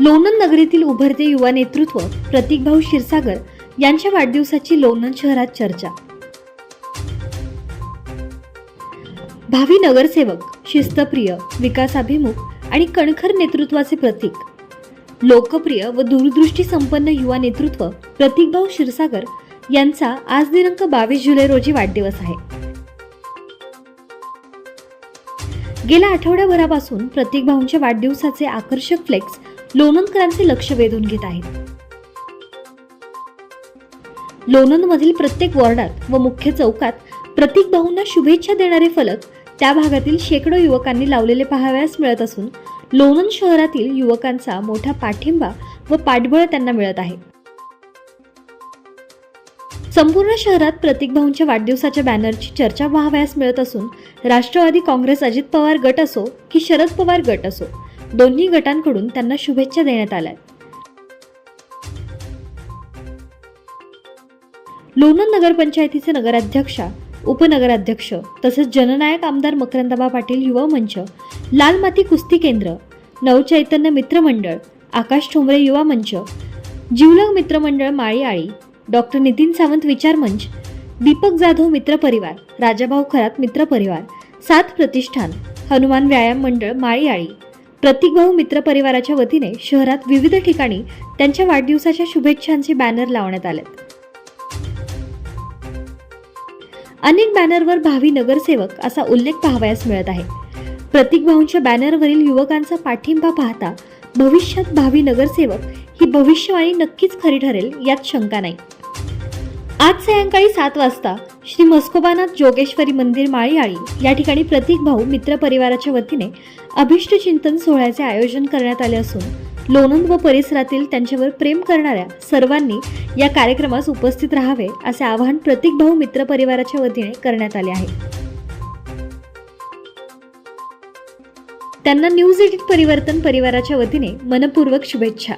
लोणंद नगरीतील उभरते युवा नेतृत्व प्रतीकभाऊ क्षीरसागर यांच्या वाढदिवसाची लोणंद शहरात चर्चा. भावी नगरसेवक शिस्तप्रिय विकासाभिमुख आणि कणखर नेतृत्वाचे प्रतीक. लोकप्रिय व दूरदृष्टी संपन्न युवा नेतृत्व प्रतीकभाऊ क्षीरसागर यांचा आज दिनांक बावीस जुलै रोजी वाढदिवस आहे. गेल्या आठवड्याभरापासून प्रतीक भाऊंच्या वाढदिवसाचे आकर्षक फ्लेक्स लोणंदकरांचे लक्ष वेधून घेत आहेत. लोणंदमधील प्रत्येक वॉर्डात व मुख्य चौकात प्रतीक भाऊंना शुभेच्छा देणारे फलक त्या भागातील शेकडो युवकांनी लावलेले पाहावयास मिळत असून लोणंद शहरातील युवकांचा मोठा पाठिंबा व पाठबळ त्यांना मिळत आहे. संपूर्ण शहरात प्रतीक भाऊंच्या वाढदिवसाच्या बॅनरची चर्चा व्हावयास मिळत असून राष्ट्रवादी काँग्रेस अजित पवार गट असो की शरद पवार गट असो दोन्ही गटांकडून त्यांना शुभेच्छा देण्यात आल्या लोणंद नगरपंचायतीचे नगराध्यक्षा उपनगराध्यक्ष तसेच जननायक आमदार मकरंदाबा पाटील युवा मंच लाल माती कुस्ती केंद्र नवचैतन्य मित्रमंडळ आकाश ठोंबरे युवा मंच जिवलग मित्रमंडळ माळी आळी डॉक्टर नितीन सावंत विचार मंच दीपक जाधव मित्र परिवार राजाभाऊ खरात मित्र परिवार सात प्रतिष्ठान हनुमान व्यायाम मंडळ माळी आळी प्रतीकभाऊ मित्र परिवाराच्या वतीने शहरात विविध ठिकाणी त्यांच्या वाढदिवसाच्या शुभेच्छांचे बॅनर लावण्यात आले अनेक बॅनरवर भावी नगरसेवक असा उल्लेख पाहावयास मिळत आहे. प्रतीक भाऊंच्या बॅनरवरील युवकांचा पाठिंबा पाहता भविष्यात भावी नगरसेवक ही भविष्यवाणी नक्कीच खरी ठरेल यात शंका नाही. आज सायंकाळी सात वाजता श्री मस्कोबानाथ जोगेश्वरी मंदिर माळीआळी या ठिकाणी प्रतीक भाऊ मित्र परिवाराच्या वतीने अभिष्ट चिंतन सोहळ्याचे आयोजन करण्यात आले असून लोणंद व परिसरातील त्यांच्यावर प्रेम करणाऱ्या सर्वांनी या कार्यक्रमास उपस्थित राहावे असे आवाहन प्रतीक भाऊ मित्र परिवाराच्या वतीने करण्यात आले आहे. त्यांना न्यूज एडिट परिवर्तन परिवाराच्या वतीने मनपूर्वक शुभेच्छा.